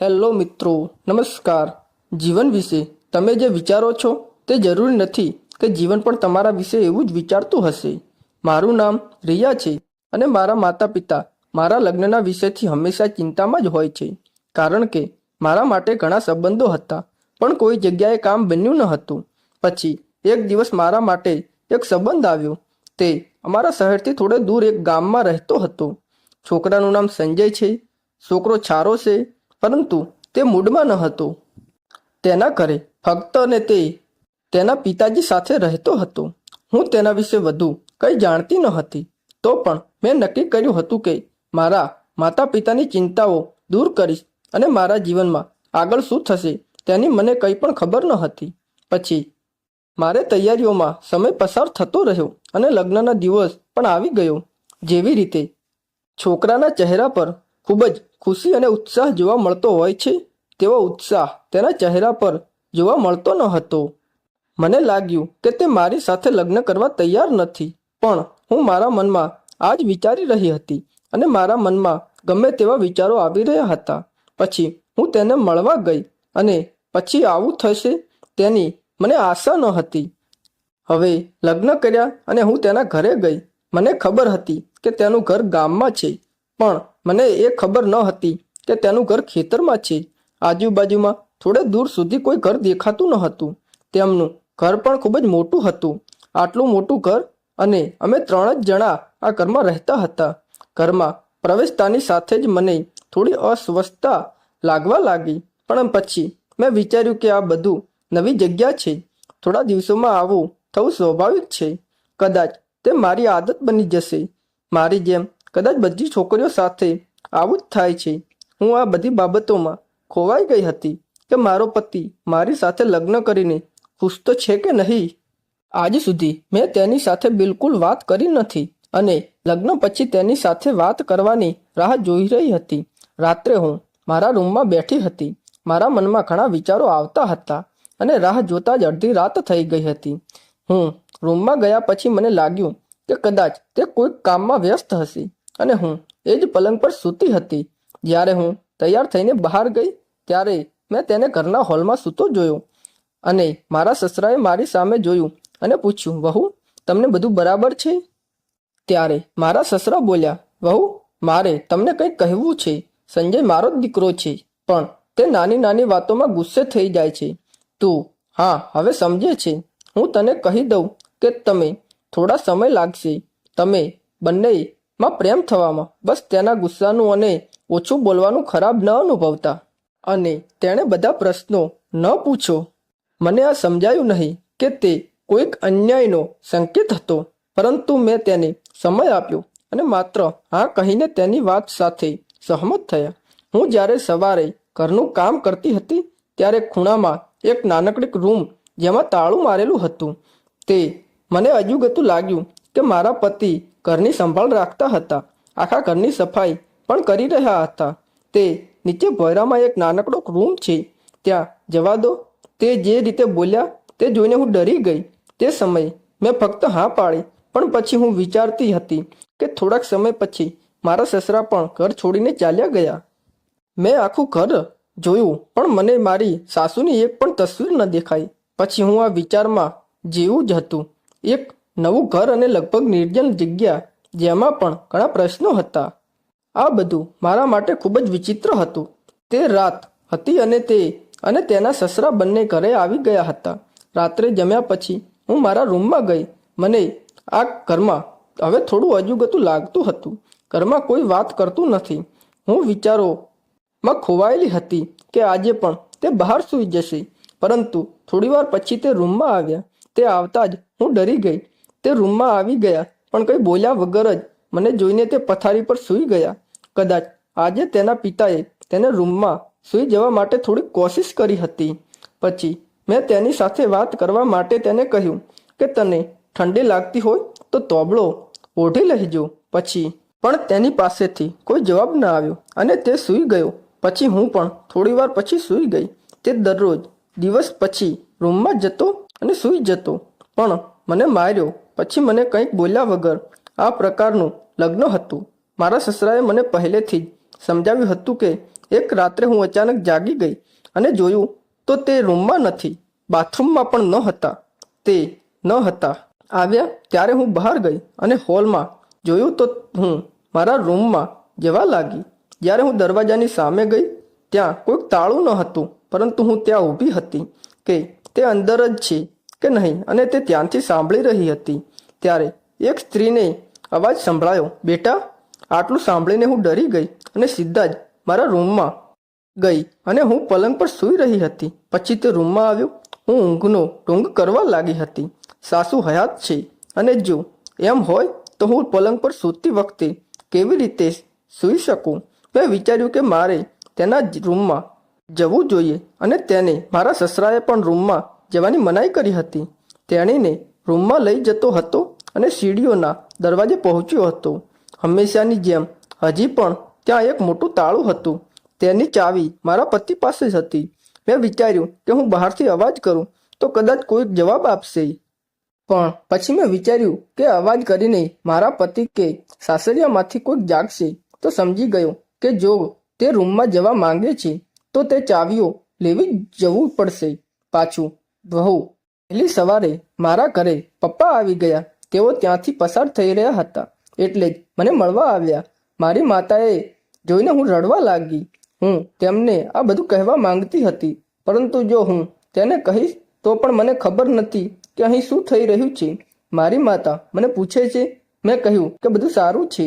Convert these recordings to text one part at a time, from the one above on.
Hello મિત્રો, નમસ્કાર. જીવન વિશે તમે જે વિચારો છો તે જરૂરી નથી કે જીવન પણ તમારા વિશે એવું જ વિચારતું હશે. મારું નામ રિયા છે અને મારા માતા પિતા મારા લગ્નના વિષયથી હંમેશા ચિંતામાં જ હોય છે. કારણ કે મારા માટે ઘણા સંબંધો હતા, પણ કોઈ જગ્યાએ કામ બન્યું ન હતું. પછી એક દિવસ મારા માટે એક સંબંધ આવ્યો. તે અમારા શહેરથી થોડે દૂર એક ગામમાં રહેતો હતો. છોકરાનું નામ સંજય છે, છોકરો છારો છે પરંતુ તે મૂડમાં ન હતો. તેના ઘરે ફક્ત અને તે તેના પિતાજી સાથે રહેતો હતો. હું તેના વિશે વધુ કંઈ જાણતી ન હતી. તો પણ મેં નક્કી કર્યું હતું કે મારા માતા પિતાની ચિંતાઓ દૂર કરીશ અને મારા જીવનમાં આગળ શું થશે તેની મને કંઈ પણ ખબર ન હતી. પછી મારે તૈયારીઓમાં સમય પસાર થતો રહ્યો અને લગ્નના દિવસ પણ આવી ગયો. જેવી રીતે છોકરાના ચહેરા પર ખૂબ જ ખુશી અને ઉત્સાહ જોવા મળતો હોય છે. તેવો ઉત્સાહ તેના ચહેરા પર જોવા મળતો ન હતો. મને લાગ્યું કે તે મારી સાથે લગ્ન કરવા તૈયાર નથી, પણ હું મારા મનમાં આ જ વિચારી રહી હતી અને મારા મનમાં ગમે તેવા વિચારો આવી રહ્યા હતા. પછી હું તેને મળવા ગઈ અને પછી આવું થશે તેની મને આશા ન હતી. હવે લગ્ન કર્યા અને હું તેના ઘરે ગઈ. મને ખબર હતી કે તેનું ઘર ગામમાં છે, પણ મને એ ખબર ન હતી કે તેનું ઘર ખેતરમાં છે. આજુબાજુમાં થોડે દૂર સુધી કોઈ ઘર દેખાતું ન હતું. તેમનું ઘર પણ ખૂબ જ મોટું હતું. આટલું મોટું ઘર અને અમે ત્રણ જ જણા આ ઘરમાં રહેતા હતા. ઘરમાં પ્રવેશતાની સાથે જ મને થોડી અસ્વસ્થતા લાગવા લાગી. પણ પછી મેં વિચાર્યું કે આ બધું નવી જગ્યા છે. થોડા દિવસોમાં આવું થવું સ્વાભાવિક છે. કદાચ તે મારી આદત બની જશે. મારી જેમ કદાચ બધી છોકરીઓ સાથે આવું જ થાય છે. હું આ બધી બાબતોમાં ખોવાઈ ગઈ હતી કે મારો પતિ મારી સાથે લગ્ન કરીને ખુશ તો છે કે નહીં? આજ સુધી મેં તેની સાથે બિલકુલ વાત કરી નથી અને લગ્ન પછી તેની સાથે વાત કરવાની રાહ જોઈ રહી હતી. રાત્રે હું મારા રૂમમાં બેઠી હતી. મારા મનમાં ઘણા વિચારો આવતા હતા અને રાહ જોતા જ અડધી રાત થઈ ગઈ હતી. હું રૂમમાં ગયા પછી મને લાગ્યું કે કદાચ તે કોઈક કામમાં વ્યસ્ત હશે. અને હું એ જ પલંગ પર સૂતી હતી. જ્યારે હું તૈયાર થઈને બહાર ગઈ, ત્યારે મેં તેને ઘરના હોલમાં સૂતો જોયો અને મારા સસરાએ મારી સામે જોયું અને પૂછ્યું, વહુ, તમને બધું બરાબર છે? ત્યારે મારા સસરા બોલ્યા, વહુ, મારે તમને કંઈક કહેવું છે? સંજય મારો જ દીકરો છે, પણ તે નાની નાની વાતોમાં ગુસ્સે થઈ જાય છે. તું, હા, હવે સમજે છે. હું તને કહી દઉં કે તમે થોડા સમય લાગશે. તમે બંનેમાં પ્રેમ થવામાં, બસ તેના ગુસ્સાનું અને ઓછું બોલવાનું ખરાબ ન અનુભવતા. અને તેણે બધા પ્રશ્નો ન પૂછો. મને આ સમજાયું નહીં કે તે કોઈક અન્યાયનો સંકેત હતો, પરંતુ મેં તેને સમય આપ્યો અને માત્ર હા કહીને તેની વાત સાથે સહમત થયા. હું જ્યારે સવારે ઘરનું કામ કરતી હતી, ત્યારે ખૂણામાં એક નાનકડી રૂમ જેમાં તાળું મારેલું હતું. તે મને અજુગતું લાગ્યું કે મારા પતિ ઘરની સંભાળ રાખતા હતા. આખા ઘરની સફાઈ પણ કરી રહ્યા હતા. તે નીચે ભોયરામાં એક નાનકડો રૂમ છે. ત્યાં જવા દો. તે જે રીતે બોલ્યા તે જોઈને હું ડરી ગઈ. તે સમયે મેં ફક્ત હા પાડી, પણ પછી હું વિચારતી હતી કે થોડાક સમય પછી મારા સસરા પણ ઘર છોડીને ચાલ્યા ગયા. મેં આખું ઘર જોયું, પણ મને મારી સાસુની એક પણ તસવીર ન દેખાઈ. પછી હું આ વિચારમાં જેવું જ હતું. એક નવું ઘર અને લગભગ નિર્જન જગ્યા જેમાં પણ ઘણા પ્રશ્નો હતા. આ બધું મારા માટે ખૂબ જ વિચિત્ર હતું. તે રાત હતી અને તે અને તેના સસરા બંને ઘરે આવી ગયા હતા. રાત્રે જમ્યા પછી હું મારા રૂમમાં ગઈ. મને આ ઘરમાં હવે થોડું અજુગતું લાગતું હતું. ઘરમાં કોઈ વાત કરતું નથી. હું વિચારોમાં ખોવાયેલી હતી કે આજે પણ તે બહાર સૂઈ જશે. પરંતુ થોડીવાર પછી તે રૂમમાં આવ્યા. તે આવતા જ હું ડરી ગઈ. તે રૂમમાં આવી ગયા, પણ કંઈ બોલ્યા વગર જ મને જોઈને તે પથારી પર સૂઈ ગયા. કદાચ આજે તેના પિતાએ તેને રૂમમાં સૂઈ જવા માટે થોડી કોશિશ કરી હતી. પછી મેં તેની સાથે વાત કરવા માટે તેને કહ્યું કે તને ઠંડી લાગતી હોય તો તોબળો, ઓઢી લેજો. પછી પણ તેની પાસેથી કોઈ જવાબ ન આવ્યો અને તે સૂઈ ગયો. પછી હું પણ થોડીવાર પછી સૂઈ ગઈ. તે દરરોજ દિવસ પછી રૂમમાં જતો અને સૂઈ જતો. પણ મને માર્યો. પછી મને કંઈક બોલ્યા વગર આ પ્રકારનું લગ્ન હતું. મારા સસરાએ મને પહેલેથી જ સમજાવ્યું હતું કે એક રાત્રે હું અચાનક જાગી ગઈ અને જોયું તો તે રૂમમાં નથી, બાથરૂમમાં પણ ન હતા. તે ન હતા. આવ્યા ત્યારે હું બહાર ગઈ અને હોલમાં જોયું તો હું મારા રૂમમાં જવા લાગી. જ્યારે હું દરવાજાની સામે ગઈ, ત્યાં કોઈક તાળું ન હતું, પરંતુ હું ત્યાં ઊભી હતી કે તે અંદર જ છે. કે નહીં? અને તે ત્યાંથી સાંભળી રહી હતી. ત્યારે એક સ્ત્રીને અવાજ સંભળાયો, બેટા, આટલું સાંભળીને હું ડરી ગઈ અને સીધા જ મારા રૂમમાં ગઈ અને હું પલંગ પર સૂઈ રહી હતી. પછી તે રૂમમાં આવ્યો. હું ઊંઘનો ઢોંગ કરવા લાગી હતી. સાસુ હયાત છે અને જો એમ હોય તો હું પલંગ પર સૂતી વખતે કેવી રીતે સૂઈ શકું મેં વિચાર્યું કે મારે તેના રૂમમાં જવું જોઈએ અને તેને મારા સસરાએ પણ રૂમમાં જવાની મનાઈ કરી હતી. તેણીને રૂમમાં લઈ જતો હતો અને સીડીઓના દરવાજે પહોંચ્યો હતો. હંમેશાની જેમ હજી પણ ત્યાં એક મોટું તાળું હતું. તેની ચાવી મારા પતિ પાસે જ હતી. મેં વિચાર્યું કે હું બહારથી અવાજ કરું તો કદાચ કોઈક જવાબ આપશે. પણ પછી મેં વિચાર્યું કે અવાજ કરીને મારા પતિ કે સાસરિયામાંથી કોઈક જાગશે તો સમજી ગયો કે જો તે રૂમમાં જવા માંગે છે તો તે ચાવીઓ લેવી જવું પડશે પાછું. વહુ પહેલી સવારે મારા ઘરે પપ્પા આવી ગયા. તેઓ ત્યાંથી પસાર થઈ રહ્યા હતા. એટલે જ મને મળવા આવ્યા. મારી માતાએ જોઈને હું રડવા લાગી. હું તેમને આ બધું કહેવા માંગતી હતી. પરંતુ જો હું તેને કહીશ, તો પણ મને ખબર નથી કે અહીં શું થઈ રહ્યું છે. મારી માતા મને પૂછે છે, મેં કહ્યું કે બધું સારું છે.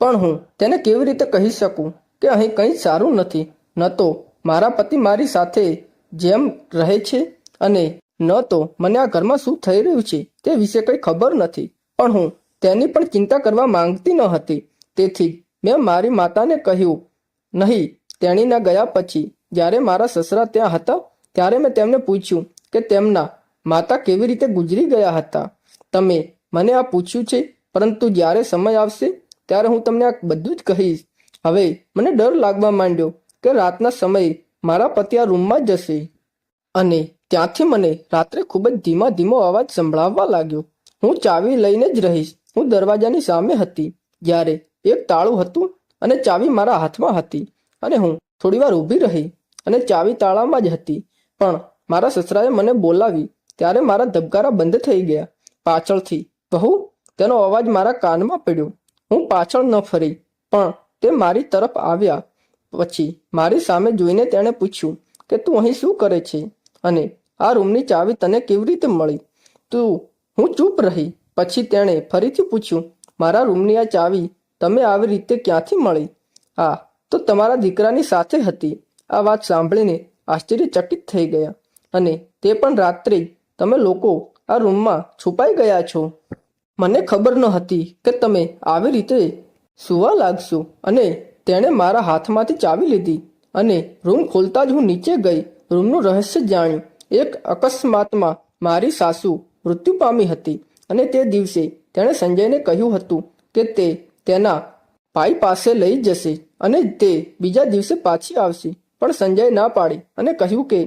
પણ હું તેને કેવી રીતે કહી શકું કે અહીં કંઈ સારું નથી? ન તો મારા પતિ મારી સાથે જેમ રહે છે અને ન તો મને આ ઘરમાં શું થઈ રહ્યું છે તે વિશે કંઈ ખબર નથી. પણ હું તેની પણ ચિંતા કરવા માંગતી ન હતી. તેથી મેં મારી માતાને કહ્યું, નહીં તેણીના ગયા પછી જ્યારે મારા સસરા ત્યાં હતા ત્યારે મેં તેમને પૂછ્યું કે તેમના માતા કેવી રીતે ગુજરી ગયા હતા. તમે મને આ પૂછ્યું છે, પરંતુ જ્યારે સમય આવશે ત્યારે હું તમને આ બધું જ કહીશ. હવે મને ડર લાગવા માંડ્યો કે રાતના સમયે મારા પતિ આ રૂમમાં જશે અને ત્યાંથી મને રાત્રે ખૂબ જ ધીમા ધીમો અવાજ સંભળાવવા લાગ્યો. હું ચાવી લઈને જ રહીશ. હું દરવાજાની સામે હતી, જ્યારે એક તાળું હતું અને ચાવી મારા હાથમાં હતી અને હું થોડીવાર ઊભી રહી અને ચાવી તાળામાં જ હતી. પણ મારા સસરાએ મને બોલાવી, ત્યારે મારા ધબકારા બંધ થઈ ગયા. પાછળથી બહુ તેનો અવાજ મારા કાનમાં પડ્યો. હું પાછળ ન ફરી, પણ તે મારી તરફ આવ્યા. પછી મારી સામે જોઈને તેણે પૂછ્યું કે તું અહીં શું કરે છે? અને આ રૂમની ચાવી તને કેવી રીતે મળી? તું, હું ચૂપ રહી. પછી તેણે ફરીથી પૂછ્યું, મારા રૂમની આ ચાવી તમે આવી રીતે ક્યાંથી મળી? આ તો તમારા દીકરાની સાથે હતી. આ વાત સાંભળીને આશ્ચર્યચકિત થઈ ગયા. અને તે પણ રાત્રે તમે લોકો આ રૂમમાં છુપાઈ ગયા છો? મને ખબર ન હતી કે તમે આવી રીતે સુવા લાગશો. અને તેણે મારા હાથમાંથી ચાવી લીધી અને રૂમ ખોલતા જ હું નીચે ગઈ રૂમનું રહસ્ય જાણ્યું. એક અકસ્માતમાં મારી સાસુ મૃત્યુ પામી હતી અને તે દિવસે તેણે સંજયને કહ્યું હતું કે તે તેના ભાઈ પાસે લઈ જશે અને તે બીજા દિવસે પાછી આવશે. પણ સંજય ના પાડી અને કહ્યું કે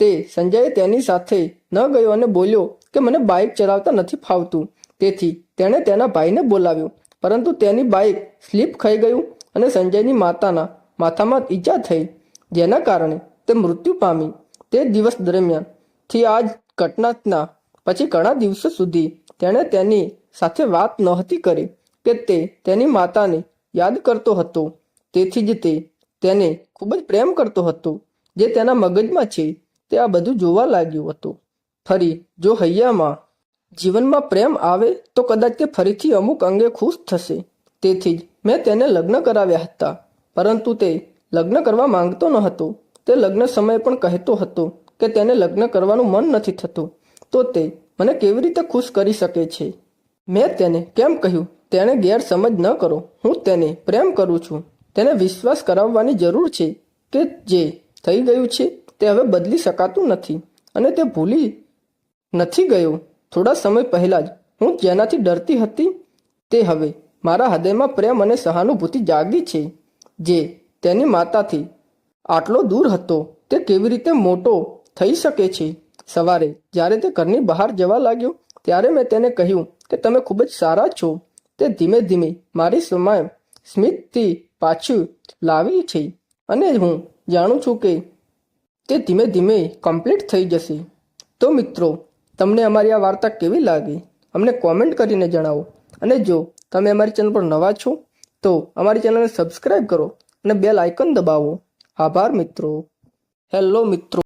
તે સંજયે તેની સાથે ન ગયો અને બોલ્યો કે મને બાઇક ચલાવતા નથી ફાવતું. તેથી તેણે તેના ભાઈને બોલાવ્યો. પરંતુ તેની બાઇક સ્લીપ ખાઈ ગયું અને સંજયની માતાના માથામાં ઈજા થઈ. જેના કારણે તે મૃત્યુ પામી. તે દિવસ દરમિયાનથી આ ઘટનાના પછી ઘણા દિવસો સુધી તેણે તેની સાથે વાત નહોતી કરી કે તે તેની માતાને યાદ કરતો હતો. તેથી જ તે તેને ખૂબ જ પ્રેમ કરતો હતો. જે તેના મગજમાં છે તે આ બધું જોવા લાગ્યું હતું. ફરી જો હૈયામાં જીવનમાં પ્રેમ આવે તો કદાચ તે ફરીથી અમુક અંગે ખુશ થશે. તેથી જ મેં તેને લગ્ન કરાવ્યા હતા. પરંતુ તે લગ્ન કરવા માંગતો ન હતો તે લગ્ન સમયે પણ કહેતો હતો કે તેને લગ્ન કરવાનું મન નથી થતું. તો તે મને કેવી રીતે ખુશ કરી શકે છે? મેં તેને કેમ કહ્યું? તેણે ગેરસમજ ન કરો. હું તેને પ્રેમ કરું છું. તેને વિશ્વાસ કરાવવાની જરૂર છે કે જે થઈ ગયું છે તે હવે બદલી શકાતું નથી અને તે ભૂલી નથી ગયો. થોડા સમય પહેલાં જ હું જેનાથી ડરતી હતી તે હવે મારા હૃદયમાં પ્રેમ અને સહાનુભૂતિ જાગી છે, જે તેની માતાથી આટલો દૂર હતો તે કેવી રીતે મોટો થઈ શકે છે? સવારે જ્યારે તે ઘરની બહાર જવા લાગ્યો, ત્યારે મેં તેને કહ્યું કે તમે ખૂબ જ સારા છો. તે ધીમે ધીમે મારી સમય સ્મિતથી પાછું લાવી છે અને હું જાણું છું કે તે ધીમે ધીમે કમ્પ્લીટ થઈ જશે. તો મિત્રો, તમને અમારી આ વાર્તા કેવી લાગી? અમને કોમેન્ટ કરીને જણાવો. અને જો તમે અમારી ચેનલ પર નવા છો, તો અમારી ચેનલને સબસ્ક્રાઈબ કરો અને બેલ આઇકન દબાવો. આભાર મિત્રો. હેલો મિત્રો.